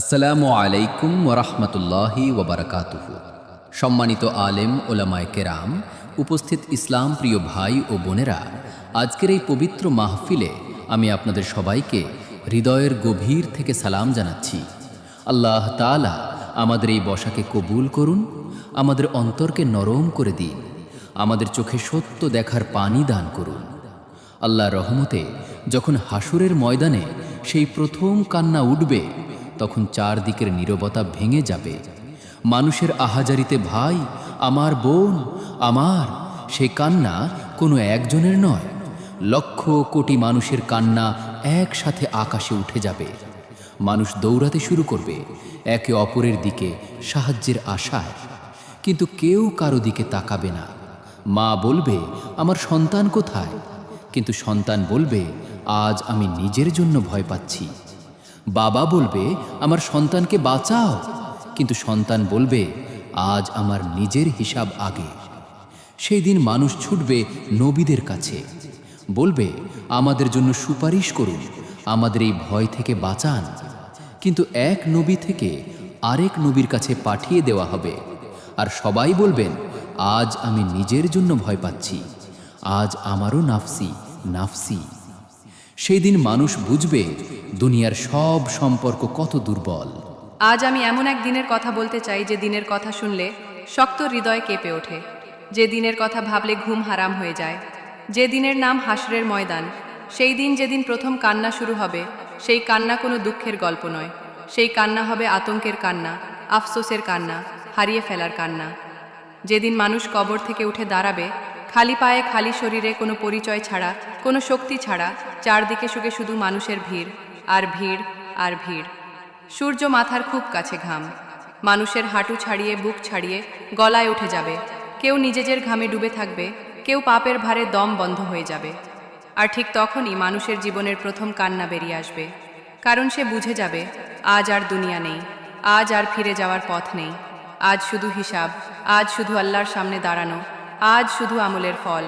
আসসালামু আলাইকুম ওরহমতুল্লাহি ওবরাকাতুহু। সম্মানিত আলেম, ওলামায় কেরাম, উপস্থিত ইসলাম প্রিয় ভাই ও বোনেরা, আজকের এই পবিত্র মাহফিলে আমি আপনাদের সবাইকে হৃদয়ের গভীর থেকে সালাম জানাচ্ছি। আল্লাহ তাআলা আমাদের এই বসাকে কবুল করুন, আমাদের অন্তরকে নরম করে দিন, আমাদের চোখে সত্য দেখার পানি দান করুন। আল্লাহ রহমতে যখন হাসুরের ময়দানে সেই প্রথম কান্না উঠবে তখন চারদিকের নীরবতা ভেঙে যাবে। মানুষের আহাজারিতে ভাই, আমার বোন, আমার, সে কান্না কোনো একজনের নয়। লক্ষ কোটি মানুষের কান্না একসাথে আকাশে উঠে যাবে। মানুষ দৌড়াতে শুরু করবে, একে অপরের দিকে সাহায্যের আশায়। কিন্তু কেউ কারও দিকে তাকাবে না। মা বলবে, আমার সন্তান কোথায়? কিন্তু সন্তান বলবে, আজ আমি নিজের জন্য ভয় পাচ্ছি। বাবা বলবে, আমার সন্তানকে বাঁচাও। কিন্তু সন্তান বলবে, আজ আমার নিজের হিসাব আগে। সেই দিন মানুষ ছুটবে নবীদের কাছে। বলবে, আমাদের জন্য সুপারিশ করুন, আমাদের এই ভয় থেকে বাঁচান। কিন্তু এক নবী থেকে আরেক নবীর কাছে পাঠিয়ে দেওয়া হবে। আর সবাই বলবেন, আজ আমি নিজের জন্য ভয় পাচ্ছি। আজ আমারও নাফসি নাফসি। সেই দিন মানুষ বুঝবে দুনিয়ার সব সম্পর্ক কত দুর্বল। আজ আমি এমন এক দিনের কথা বলতে চাই যে দিনের কথা শুনলে শক্ত হৃদয় কেঁপে ওঠে। যে দিনের কথা ভাবলে ঘুম হারাম হয়ে যায়। যে দিনের নাম হাসরের ময়দান, সেই দিন যেদিন প্রথম কান্না শুরু হবে, সেই কান্না কোনো দুঃখের গল্প নয়। সেই কান্না হবে আতঙ্কের কান্না, আফসোসের কান্না, হারিয়ে ফেলার কান্না। যেদিন মানুষ কবর থেকে উঠে দাঁড়াবে খালি পায়ে খালি শরীরে কোনো পরিচয় ছাড়া, কোনো শক্তি ছাড়া, চারদিকে শুকে শুধু মানুষের ভিড়, আর ভিড় আর ভিড়। সূর্য মাথার খুব কাছে ঘাম। মানুষের হাঁটু ছাড়িয়ে, বুক ছাড়িয়ে গলায় উঠে যাবে। কেউ নিজেদের ঘামে ডুবে থাকবে, কেউ পাপের ভারে দম বন্ধ হয়ে যাবে। আর ঠিক তখনই মানুষের জীবনের প্রথম কান্না বেরিয়ে আসবে। কারণ সে বুঝে যাবে, আজ আর দুনিয়া নেই, আজ আর ফিরে যাওয়ার পথ নেই। আজ শুধু হিসাব, আজ শুধু আল্লাহর সামনে দাঁড়ানো আজ শুধু আমলের ফল।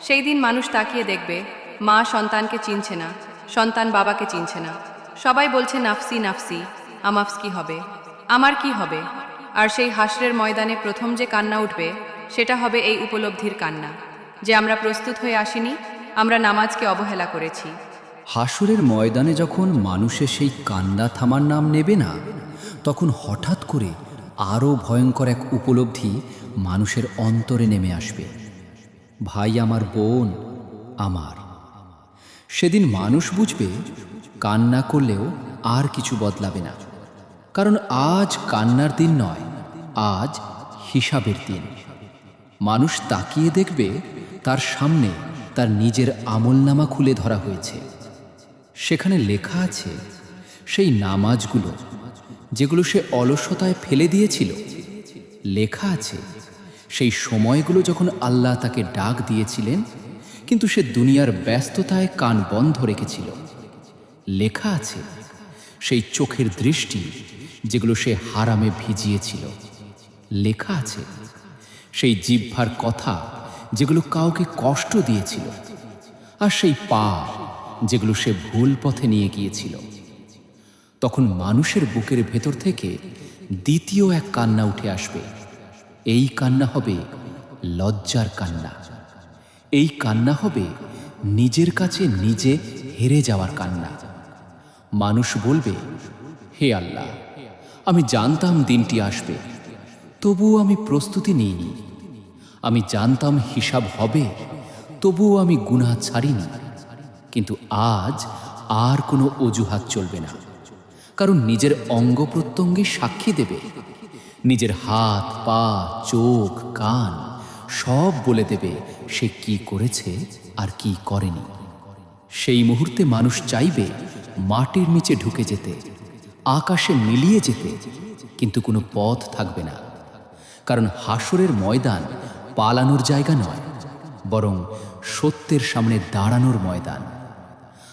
সেই দিন মানুষ তাকিয়ে দেখবে, মা সন্তানকে চিনছে না, সন্তান বাবাকে চিনছে না। সবাই বলছে, নাফসি নাফসি, আমাফস কি হবে? আমার কি হবে? আর সেই হাসরের ময়দানে প্রথম যে কান্না উঠবে, সেটা হবে এই উপলব্ধির কান্না। যে আমরা প্রস্তুত হয়ে আসিনি, আমরা নামাজকে অবহেলা করেছি। হাসুরের ময়দানে যখন মানুষের সেই কান্না থামার নাম নেবে না, তখন হঠাৎ করে আরও ভয়ঙ্কর এক উপলব্ধি মানুষের অন্তরে নেমে আসবে। ভাই আমার বোন আমার। সেদিন মানুষ বুঝবে, কান্না করলেও আর কিছু বদলাবে না। কারণ আজ কান্নার দিন নয়, আজ হিসাবের দিন। মানুষ তাকিয়ে দেখবে, তার সামনে তার নিজের আমলনামা খুলে ধরা হয়েছে। সেখানে লেখা আছে, সেই নামাজগুলো, যেগুলো সে অলসতায় ফেলে দিয়েছিল, লেখা আছে সেই সময়গুলো যখন আল্লাহ তাকে ডাক দিয়েছিলেন, কিন্তু সে দুনিয়ার ব্যস্ততায় কান বন্ধ রেখেছিল। লেখা আছে, সেই চোখের দৃষ্টি যেগুলো সে হারামে ভিজিয়েছিল। লেখা আছে, সেই জিহ্বার কথা যেগুলো কাউকে কষ্ট দিয়েছিল। আর সেই পা যেগুলো সে ভুল পথে নিয়ে গিয়েছিল। তখন মানুষের বুকের ভেতর থেকে দ্বিতীয় এক কান্না উঠে আসবে। এই কান্না হবে লজ্জার কান্না। এই কান্না হবে নিজের কাছে নিজে হেরে যাওয়ার কান্না। মানুষ বলবে, হে আল্লাহ, আমি জানতাম দিনটি আসবে, তবুও আমি প্রস্তুতি নিইনি। আমি জানতাম হিসাব হবে, তবুও আমি গুনাহ ছাড়িনি। কিন্তু আজ আর কোনো অজুহাত চলবে না। কারণ নিজের অঙ্গ প্রত্যঙ্গে সাক্ষী দেবে। নিজের হাত, পা, চোখ, কান সব বলে দেবে সে কি করেছে আর কি করেনি। সেই মুহূর্তে মানুষ চাইবে মাটির নিচে ঢুকে যেতে, আকাশে মিলিয়ে যেতে, কিন্তু কোনো পথ থাকবে না। কারণ হাসরের ময়দান পালানোর জায়গা নয়, বরং সত্যের সামনে দাঁড়ানোর ময়দান।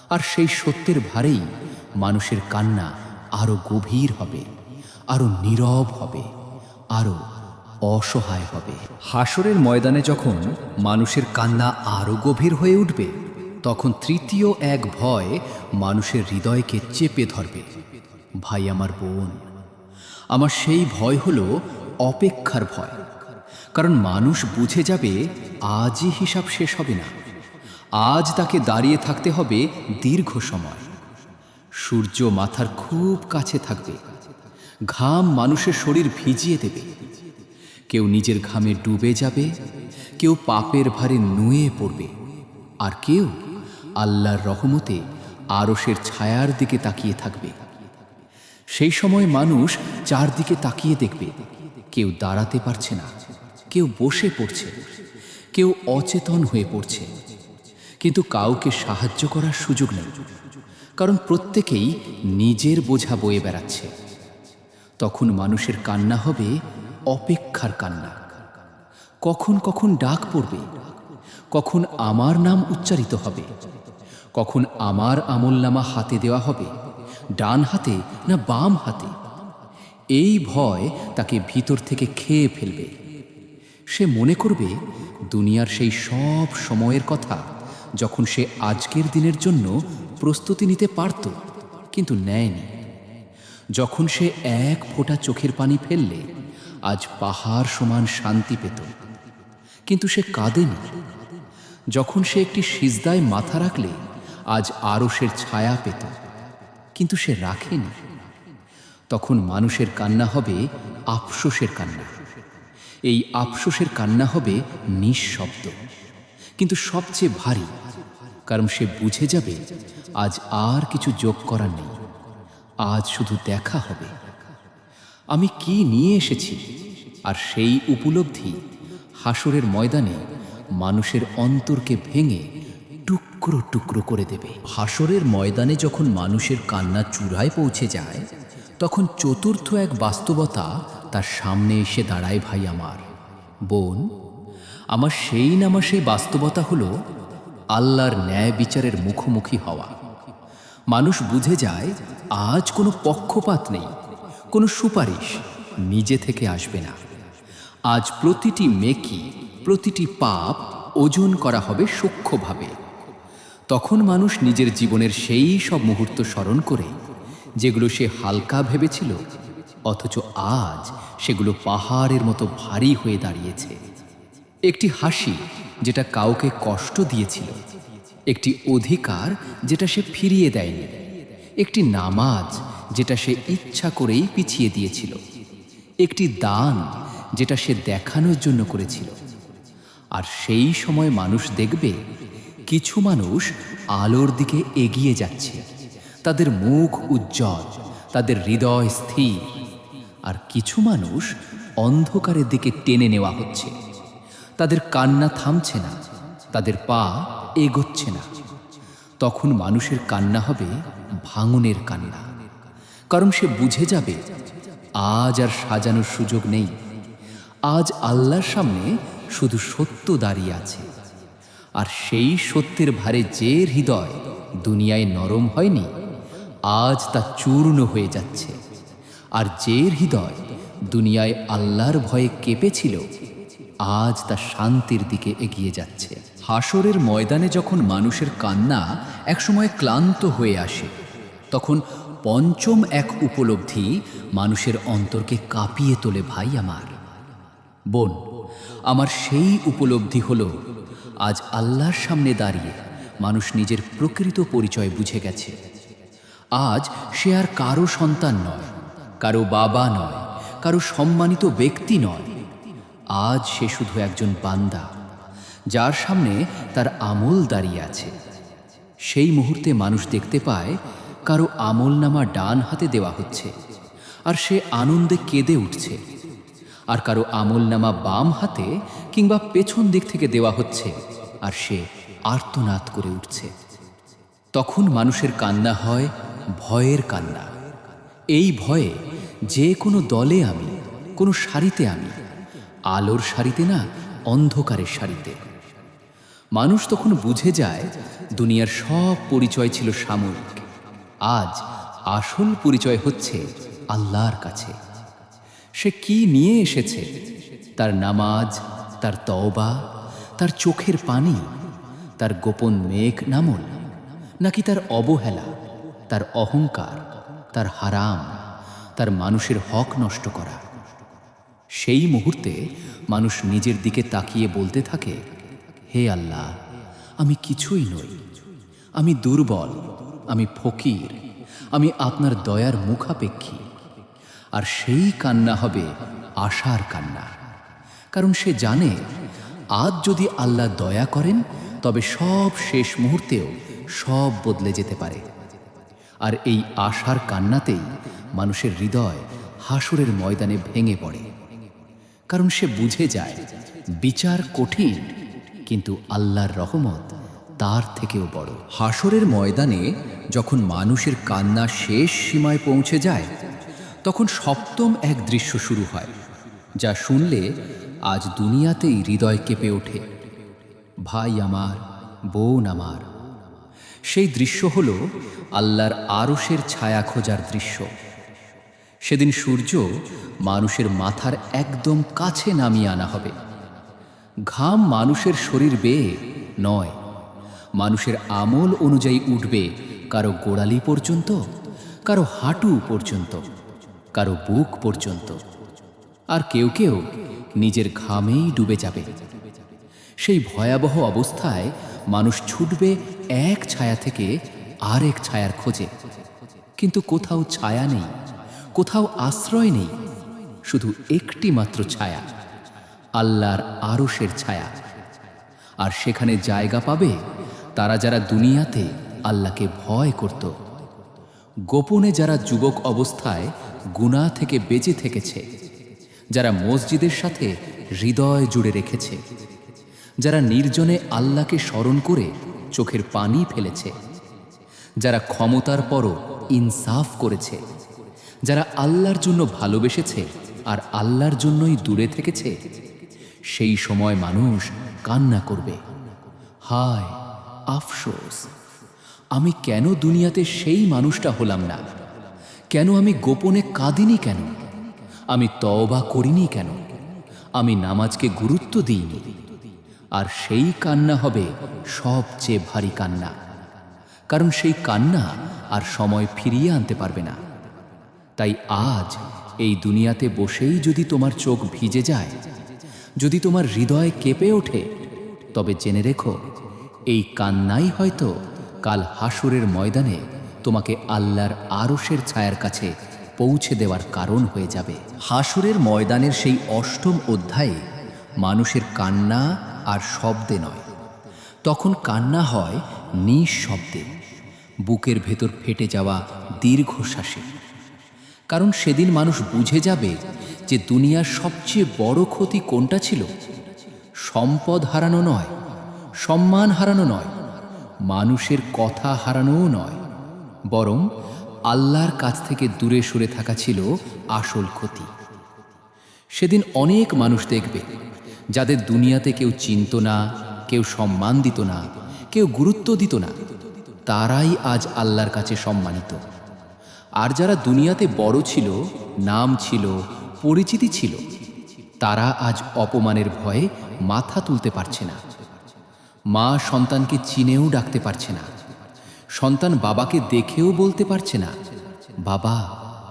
আর সেই সত্যের ভারেই মানুষের কান্না আরও গভীর হবে আরও নীরব হবে। আরও অসহায় হবে। হাসরের ময়দানে যখন মানুষের কান্না আরও গভীর হয়ে উঠবে, তখন তৃতীয় এক ভয় মানুষের হৃদয়কে চেপে ধরবে। ভাই, আমার বোন, আমার সেই ভয় হলো অপেক্ষার ভয়। কারণ মানুষ বুঝে যাবে আজই হিসাব শেষ হবে না। আজ তাকে দাঁড়িয়ে থাকতে হবে দীর্ঘ সময়। সূর্য মাথার খুব কাছে থাকবে। ঘাম মানুষের শরীর ভিজিয়ে দেবে। কেউ নিজের ঘামে ডুবে যাবে, কেউ পাপের ভারে নুয়ে পড়বে। আর কেউ আল্লাহর রহমতে আরসের ছায়ার দিকে তাকিয়ে থাকবে। সেই সময় মানুষ চারদিকে তাকিয়ে দেখবে, কেউ দাঁড়াতে পারছে না, কেউ বসে পড়ছে, কেউ অচেতন হয়ে পড়ছে। কিন্তু কাউকে সাহায্য করার সুযোগ নেই, কারণ প্রত্যেকেই নিজের বোঝা বয়ে বেড়াচ্ছে। তখন মানুষের কান্না হবে অপেক্ষার কান্না। কখন কখন ডাক পড়বে, কখন আমার নাম উচ্চারিত হবে, কখন আমার আমলনামা হাতে দেওয়া হবে, ডান হাতে না বাম হাতে, এই ভয় তাকে ভিতর থেকে খেয়ে ফেলবে। সে মনে করবে, দুনিয়ার সেই সব সময়ের কথা যখন সে আজকের দিনের জন্য প্রস্তুতি নিতে পারত, কিন্তু নেয়নি। যখন সে এক ফোঁটা চোখের পানি ফেললে, আজ পাহাড় সমান শান্তি পেত। কিন্তু সে কাঁদেনি। যখন সে একটি সিজদায় মাথা রাখলে, আজ আরসের ছায়া পেত। কিন্তু সে রাখেনি। তখন মানুষের কান্না হবে আফসোসের কান্না। এই আফসোসের কান্না হবে নিঃশব্দ। কিন্তু সবচেয়ে ভারী, কারণ সে বুঝে যাবে, আজ আর কিছু যোগ করার নেই। আজ শুধু দেখা হবে। আমি কি নিয়ে এসেছি? আর সেই উপলব্ধি হাসরের ময়দানে মানুষের অন্তরকে ভেঙে টুকরো টুকরো করে দেবে। হাসরের ময়দানে যখন মানুষের কান্না চূড়ায় পৌঁছে যায়, তখন চতুর্থ এক বাস্তবতা তার সামনে এসে দাঁড়ায়, ভাই আমার, বোন, আমার সেই নামা সেই বাস্তবতা হলো আল্লাহর ন্যায় বিচারের মুখোমুখি হওয়া। মানুষ বুঝে যায় আজ কোনো পক্ষপাত নেই, কোনো সুপারিশ নিজে থেকে আসবে না। আজ প্রতিটি মেকি, প্রতিটি পাপ ওজন করা হবে সূক্ষ্মভাবে। তখন মানুষ নিজের জীবনের সেই সব মুহূর্ত স্মরণ করে, যেগুলো সে হালকা ভেবেছিল, অথচ আজ সেগুলো পাহাড়ের মতো ভারী হয়ে দাঁড়িয়েছে। একটি হাসি যেটা কাউকে কষ্ট দিয়েছিল, একটি অধিকার যেটা সে ফিরিয়ে দেয়নি। একটি নামাজ যেটা সে ইচ্ছা করেই পিছিয়ে দিয়েছিল। একটি দান যেটা সে দেখানোর জন্য করেছিল। আর সেই সময় মানুষ দেখবে, কিছু মানুষ আলোর দিকে এগিয়ে যাচ্ছে। তাদের মুখ উজ্জ্বল, তাদের হৃদয় স্থির। আর কিছু মানুষ অন্ধকারের দিকে টেনে নেওয়া হচ্ছে। তাদের কান্না থামছে না, তাদের পা এগোচ্ছে না। তখন মানুষের কান্না হবে ভাঙনের কান্না। কারণ সে বুঝে যাবে, আজ আর সাজানোর সুযোগ নেই। আজ আল্লাহর সামনে শুধু সত্য দাঁড়িয়ে আছে। আর সেই সত্যের ভারে যে হৃদয় দুনিয়ায় নরম হয়নি, আজ তা চূর্ণ হয়ে যাচ্ছে। আর যে হৃদয় দুনিয়ায় আল্লাহর ভয়ে কেঁপেছিল, আজ তা শান্তির দিকে এগিয়ে যাচ্ছে। হাসরের ময়দানে যখন মানুষের কান্না একসময় ক্লান্ত হয়ে আসে তখন পঞ্চম এক উপলব্ধি মানুষের অন্তরকে কাঁপিয়ে তোলে, ভাই আমার, বোন, আমার সেই উপলব্ধি হল, আজ আল্লাহর সামনে দাঁড়িয়ে মানুষ নিজের প্রকৃত পরিচয় বুঝে গেছে। আজ সে আর কারও সন্তান নয়, কারও বাবা নয়, কারও সম্মানিত ব্যক্তি নয়। আজ সে শুধু একজন বান্দা, যার সামনে তার আমল দাঁড়িয়ে আছে। সেই মুহূর্তে মানুষ দেখতে পায় কারও আমল নামা ডান হাতে দেওয়া হচ্ছে, আর সে আনন্দে কেঁদে উঠছে। আর কারও আমল নামা বাম হাতে কিংবা পেছন দিক থেকে দেওয়া হচ্ছে, আর সে আর্তনাদ করে উঠছে। তখন মানুষের কান্না হয় ভয়ের কান্না। এই ভয়ে যে কোনো দলে আমি, কোনো সারিতে আমি, আলোর সারিতে না, অন্ধকারের সারিতে। মানুষ তখন বুঝে যায়, দুনিয়ার সব পরিচয় ছিল সাময়িক। আজ আসল পরিচয় হচ্ছে আল্লাহর কাছে। সে কি নিয়ে এসেছে? তার নামাজ, তার তওবা, তার চোখের পানি, তার গোপন মেঘ নামল, নাকি তার অবহেলা, তার অহংকার, তার হারাম, তার মানুষের হক নষ্ট করা? সেই মুহূর্তে মানুষ নিজের দিকে তাকিয়ে বলতে থাকে, হে আল্লাহ, আমি কিছুই নই। আমি দুর্বল আমি ফকির, আমি আপনার দয়ার মুখাপেক্ষী। আর সেই কান্না হবে আশার কান্না। কারণ সে জানে, আজ যদি আল্লাহ দয়া করেন, তবে সব শেষ মুহূর্তেও সব বদলে যেতে পারে। আর এই আশার কান্নাতেই মানুষের হৃদয় হাসুরের ময়দানে ভেঙে পড়ে। কারণ সে বুঝে যায়, বিচার কঠিন, কিন্তু আল্লাহর রহমত তার থেকেও বড়। হাসরের ময়দানে যখন মানুষের কান্না শেষ সীমায় পৌঁছে যায়, তখন সপ্তম এক দৃশ্য শুরু হয়, যা শুনলে আজ দুনিয়াতেই হৃদয় কেঁপে ওঠে। ভাই আমার, বোন আমার। সেই দৃশ্য হল আল্লাহর আরশের ছায়া খোঁজার দৃশ্য। সেদিন সূর্য মানুষের মাথার একদম কাছে নামিয়ে আনা হবে। ঘাম মানুষের শরীর বেয়ে নয় মানুষের আমল অনুযায়ী উঠবে, কারও গোড়ালি পর্যন্ত, কারও হাঁটু পর্যন্ত, কারও বুক পর্যন্ত। আর কেউ কেউ নিজের ঘামেই ডুবে যাবে। সেই ভয়াবহ অবস্থায় মানুষ ছুটবে এক ছায়া থেকে আরেক ছায়ার খোঁজে। কিন্তু কোথাও ছায়া নেই, কোথাও আশ্রয় নেই, শুধু একটি মাত্র ছায়া, আল্লাহর আরশের ছায়া। আর সেখানে জায়গা পাবে তারা যারা দুনিয়াতে আল্লাহকে ভয় করত। গোপনে যারা যুবক অবস্থায় গুনাহ থেকে বেঁচে থেকেছে, যারা মসজিদের সাথে হৃদয় জুড়ে রেখেছে, যারা নির্জনে আল্লাহকে স্মরণ করে চোখের পানি ফেলেছে, যারা ক্ষমতার পরও ইনসাফ করেছে, যারা আল্লাহর জন্য ভালোবেসেছে আর আল্লাহর জন্যই দূরে থেকেছে, সেই সময় মানুষ কান্না করবে। হায়! আফসোস। আমি কেন দুনিয়াতে সেই মানুষটা হলাম না? কেন আমি গোপনে কাঁদিনি কেন? আমি তওবা করিনি কেন? আমি নামাজকে গুরুত্ব দিইনি। আর সেই কান্না হবে সবচেয়ে ভারী কান্না। কারণ সেই কান্না আর সময় ফিরিয়ে আনতে পারবে না। তাই আজ এই দুনিয়াতে বসেই যদি তোমার চোখ ভিজে যায়, যদি তোমার হৃদয় কেঁপে ওঠে, তবে জেনে রেখো এই কান্নাই হয়তো কাল হাসুরের ময়দানে তোমাকে আল্লাহর আরশের ছায়ার কাছে পৌঁছে দেওয়ার কারণ হয়ে যাবে। হাসুরের ময়দানের সেই অষ্টম অধ্যায়ে মানুষের কান্না আর শব্দে নয়। তখন কান্না হয় নিঃশব্দে। বুকের ভেতর ফেটে যাওয়া দীর্ঘশ্বাসে। কারণ সেদিন মানুষ বুঝে যাবে যে দুনিয়ার সবচেয়ে বড় ক্ষতি কোনটা ছিল? সম্পদ হারানো নয় সম্মান হারানো নয়, মানুষের কথা হারানোও নয়, বরং আল্লাহর কাছ থেকে দূরে সরে থাকা ছিল আসল ক্ষতি। সেদিন অনেক মানুষ দেখবে, যাদের দুনিয়াতে কেউ চিনত না, কেউ সম্মান দিত না, কেউ গুরুত্ব দিত না, তারাই আজ আল্লাহর কাছে সম্মানিত। আর যারা দুনিয়াতে বড় ছিল, নাম ছিল, পরিচিতি ছিল, তারা আজ অপমানের ভয়ে মাথা তুলতে পারছে না। মা সন্তানকে চিনেও ডাকতে পারছে না। সন্তান বাবাকে দেখেও বলতে পারছে না, বাবা,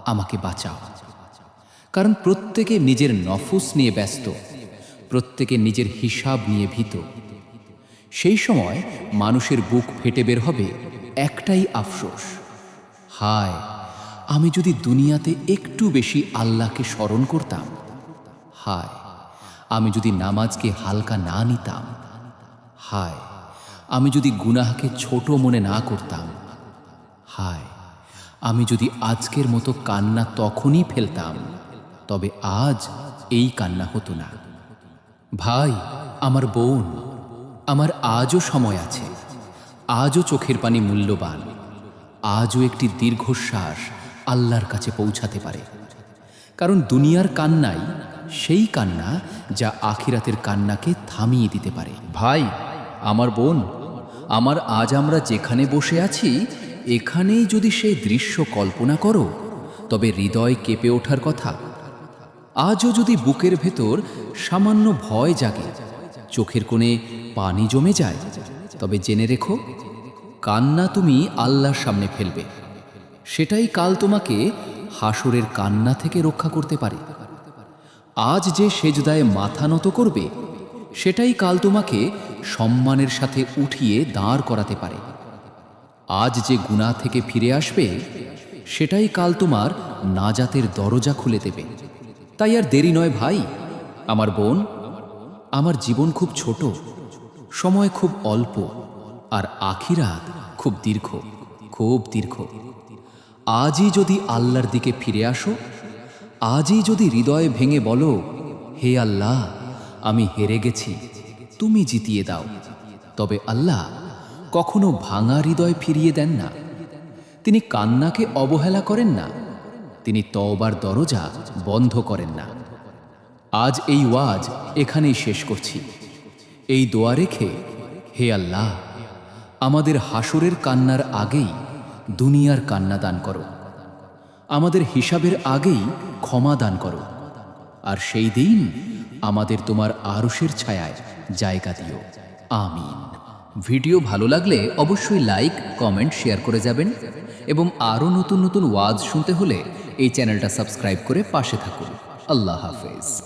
আমাকে বাঁচাও। কারণ প্রত্যেকে নিজের নফুস নিয়ে ব্যস্ত, প্রত্যেকে নিজের হিসাব নিয়ে ভীত। সেই সময় মানুষের বুক ফেটে বের হবে একটাই আফসোস, হায়, আমি যদি দুনিয়াতে একটু বেশি আল্লাহকে স্মরণ করতাম, হায়, আমি যদি নামাজকে হালকা না নিতাম হায়, আমি যদি গুনাহকে ছোট মনে না করতাম, হায়, আমি যদি আজকের মতো কান্না তখনই ফেলতাম, তবে আজ এই কান্না হতো না। ভাই, আমার বোন, আমার আজও সময় আছে, আজও চোখের পানি মূল্যবান, আজও একটি দীর্ঘশ্বাস আল্লাহর কাছে পৌঁছাতে পারে। কারণ দুনিয়ার কান্নাই সেই কান্না যা আখিরাতের কান্নাকে থামিয়ে দিতে পারে। ভাই আমার বোন, আমার আজ আমরা যেখানে বসে আছি, এখানেই যদি সেই দৃশ্য কল্পনা করো, তবে হৃদয় কেঁপে ওঠার কথা। আজও যদি বুকের ভেতর সামান্য ভয় জাগে, চোখের কোণে পানি জমে যায়, তবে জেনে রেখো, কান্না তুমি আল্লাহর সামনে ফেলবে। সেটাই কাল তোমাকে হাসরের কান্না থেকে রক্ষা করতে পারে। আজ যে সেজদায় মাথা নত করবে, সেটাই কাল তোমাকে সম্মানের সাথে উঠিয়ে দাঁড় করাতে পারে। আজ যে গুণা থেকে ফিরে আসবে, সেটাই কাল তোমার নাজাতের দরজা খুলে দেবে। তাই আর দেরি নয় ভাই। আমার বোন, আমার জীবন খুব ছোট, সময় খুব অল্প, আর আখিরাত খুব দীর্ঘ খুব দীর্ঘ। আজই যদি আল্লাহর দিকে ফিরে আসো, আজই যদি হৃদয় ভেঙে বলো, হে আল্লাহ, আমি হেরে গেছি। তুমি জিতিয়ে দাও। তবে আল্লাহ কখনো ভাঙা হৃদয় ফিরিয়ে দেন না। তিনি কান্নাকে অবহেলা করেন না। তিনি তওবার দরজা বন্ধ করেন না। আজ এই ওয়াজ এখানেই শেষ করছি। এই দোয়া রেখে হে আল্লাহ, আমাদের হাসরের কান্নার আগেই দুনিয়ার কান্না দান করো। আমাদের হিসাবের আগেই ক্ষমা দান করো। আর সেই দিন আমাদের তোমার আরশের ছায়ায় জায়গা দিও। আমিন। ভিডিও ভালো লাগলে অবশ্যই লাইক, কমেন্ট, শেয়ার করে যাবেন এবং আরও নতুন নতুন ওয়াজ শুনতে হলে এই চ্যানেলটা সাবস্ক্রাইব করে পাশে থাকুন। আল্লাহ হাফেজ।